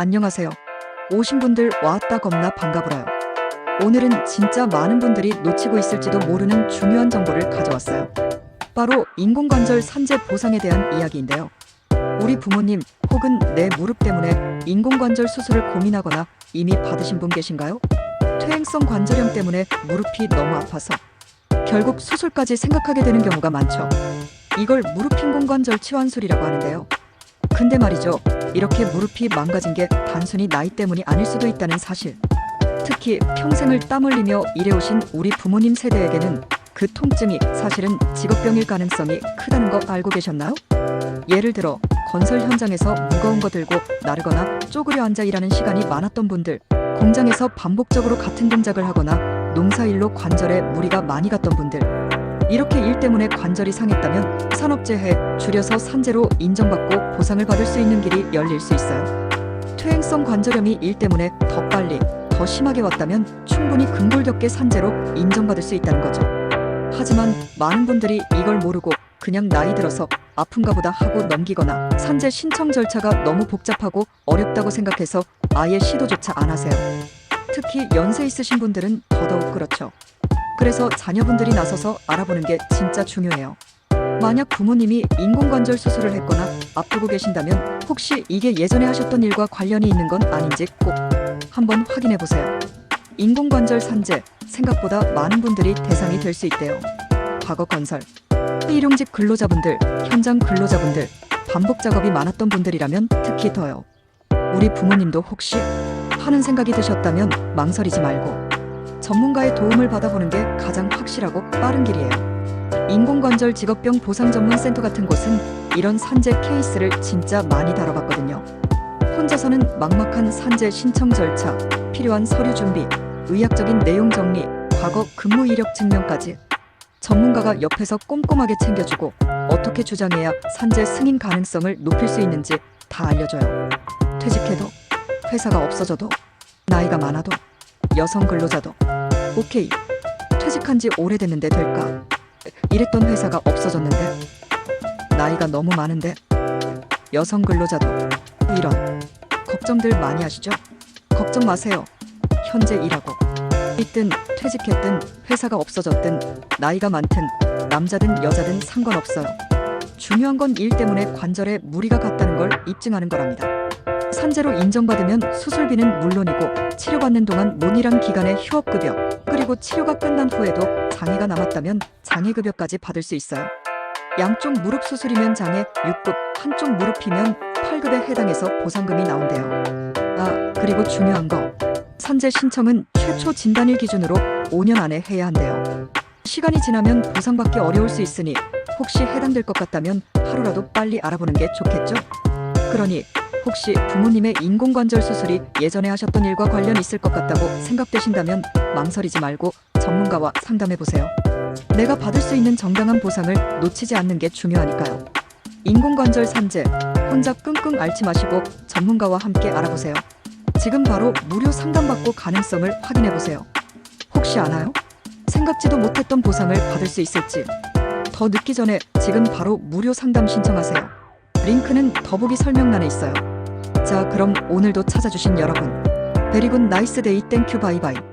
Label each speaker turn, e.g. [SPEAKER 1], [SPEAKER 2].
[SPEAKER 1] 안녕하세요. 오신 분들 왔다 겁나 반가불어요. 오늘은 진짜 많은 분들이 놓치고 있을지도 모르는 중요한 정보를 가져왔어요. 바로 인공관절 산재 보상에 대한 이야기인데요. 우리 부모님 혹은 내 무릎 때문에 인공관절 수술을 고민하거나 이미 받으신 분 계신가요? 퇴행성 관절염 때문에 무릎이 너무 아파서 결국 수술까지 생각하게 되는 경우가 많죠. 이걸 무릎 인공관절 치환술이라고 하는데요. 근데 말이죠. 이렇게 무릎이 망가진 게 단순히 나이 때문이 아닐 수도 있다는 사실. 특히 평생을 땀 흘리며 일해오신 우리 부모님 세대에게는 그 통증이 사실은 직업병일 가능성이 크다는 거 알고 계셨나요? 예를 들어 건설 현장에서 무거운 거 들고 나르거나 쪼그려 앉아 일하는 시간이 많았던 분들, 공장에서 반복적으로 같은 동작을 하거나 농사일로 관절에 무리가 많이 갔던 분들, 이렇게 일 때문에 관절이 상했다면 산업재해, 줄여서 산재로 인정받고 보상을 받을 수 있는 길이 열릴 수 있어요. 퇴행성 관절염이 일 때문에 더 빨리, 더 심하게 왔다면 충분히 근골격계 산재로 인정받을 수 있다는 거죠. 하지만 많은 분들이 이걸 모르고 그냥 나이 들어서 아픈가 보다 하고 넘기거나 산재 신청 절차가 너무 복잡하고 어렵다고 생각해서 아예 시도조차 안 하세요. 특히 연세 있으신 분들은 더더욱 그렇죠. 그래서 자녀분들이 나서서 알아보는 게 진짜 중요해요. 만약 부모님이 인공관절 수술을 했거나 앞두고 계신다면 혹시 이게 예전에 하셨던 일과 관련이 있는 건 아닌지 꼭 한번 확인해 보세요. 인공관절 산재 생각보다 많은 분들이 대상이 될 수 있대요. 과거 건설, 일용직 근로자분들, 현장 근로자분들, 반복 작업이 많았던 분들이라면 특히 더요. 우리 부모님도 혹시 하는 생각이 드셨다면 망설이지 말고 전문가의 도움을 받아보는 게 가장 확실하고 빠른 길이에요. 인공관절 직업병 보상 전문 센터 같은 곳은 이런 산재 케이스를 진짜 많이 다뤄봤거든요. 혼자서는 막막한 산재 신청 절차, 필요한 서류 준비, 의학적인 내용 정리, 과거 근무 이력 증명까지 전문가가 옆에서 꼼꼼하게 챙겨주고 어떻게 주장해야 산재 승인 가능성을 높일 수 있는지 다 알려줘요. 퇴직해도 회사가 없어져도 나이가 많아도 여성 근로자도 오케이 퇴직한 지 오래됐는데 될까? 일했던 회사가 없어졌는데 나이가 너무 많은데 여성 근로자도 이런 걱정들 많이 하시죠? 걱정 마세요. 현재 일하고 있든 퇴직했든 회사가 없어졌든 나이가 많든 남자든 여자든 상관없어요. 중요한 건 일 때문에 관절에 무리가 갔다는 걸 입증하는 거랍니다. 산재로 인정받으면 수술비는 물론이고 치료받는 동안 문이랑 기간의 휴업급여 그리고 치료가 끝난 후에도 장애가 남았다면 장애급여까지 받을 수 있어요. 양쪽 무릎 수술이면 장애 6급, 한쪽 무릎이면 8급에 해당해서 보상금이 나온대요. 아, 그리고 중요한 거. 산재 신청은 최초 진단일 기준으로 5년 안에 해야 한대요. 시간이 지나면 보상받기 어려울 수 있으니 혹시 해당될 것 같다면 하루라도 빨리 알아보는 게 좋겠죠? 그러니 혹시 부모님의 인공관절 수술이 예전에 하셨던 일과 관련 있을 것 같다고 생각되신다면 망설이지 말고 전문가와 상담해 보세요. 내가 받을 수 있는 정당한 보상을 놓치지 않는 게 중요하니까요. 인공관절 산재 혼자 끙끙 앓지 마시고 전문가와 함께 알아보세요. 지금 바로 무료 상담받고 가능성을 확인해 보세요. 혹시 아나요? 생각지도 못했던 보상을 받을 수 있을지. 더 늦기 전에 지금 바로 무료 상담 신청하세요. 링크는 더보기 설명란에 있어요. 자, 그럼 오늘도 찾아주신 여러분. 베리군 나이스 데이 땡큐 바이바이.